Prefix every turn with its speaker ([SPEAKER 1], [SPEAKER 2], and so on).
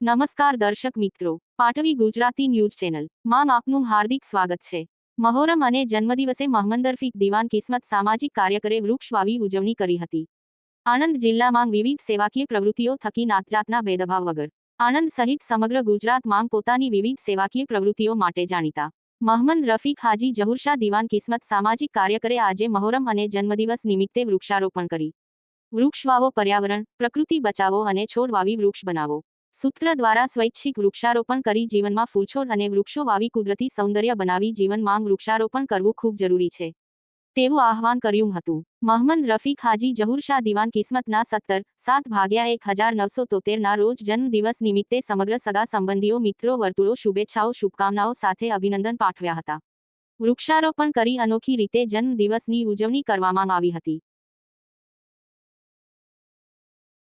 [SPEAKER 1] નમસ્કાર દર્શક મિત્રો, પાટવી ગુજરાતી ન્યૂઝ ચેનલ. માં આપનું હાર્દિક સ્વાગત છે. મહોરમ અને જન્મદિવસે મહમદ રફીક દિવાન કિસ્મત સામાજિક કાર્યકરે વૃક્ષ વાવી ઉજવણી કરી હતી. આણંદ જિલ્લામાં વિવિધ સેવાકીય પ્રવૃત્તિઓ થકી નાતજાતના ભેદભાવ વગર. આણંદ સહિત સમગ્ર ગુજરાતમાં પોતાની વિવિધ સેવાકીય પ્રવૃત્તિઓ માટે જાણીતા. મહમદ રફીક હાજી જહુરશાહ દિવાન કિસ્મત સામાજિક કાર્યકરે આજે મહોરમ અને જન્મદિવસ નિમિત્તે વૃક્ષારોપણ કરી. વૃક્ષ વાવો, પર્યાવરણ, પ્રકૃતિ બચાવો અને છોડ વાવી વૃક્ષ બનાવો. સૂત્ર દ્વારા સ્વૈચ્છિક વૃક્ષારોપણ કરી જીવનમાં ફૂલછોડ અને વૃક્ષો વાવી કુદરતી સૌંદર્ય બનાવી જીવનમાં વૃક્ષારોપણ કરવું ખૂબ જરૂરી છે. તેવું આહવાન કર્યું હતું. મહમદ રફીક હાજી જહુર શાહ દિવાન કિસ્મતના સત્તર, સાત ભાગ્યા એક હજાર નવસો તોતેરના રોજ જન્મ દિવસ નિમિત્તે સમગ્ર સગા સંબંધીઓ, મિત્રો, વર્તુળો, શુભેચ્છાઓ, શુભકામનાઓ સાથે અભિનંદન પાઠવ્યા હતા. વૃક્ષારોપણ કરી અનોખી રીતે જન્મ દિવસની ઉજવણી કરવામાં આવી હતી.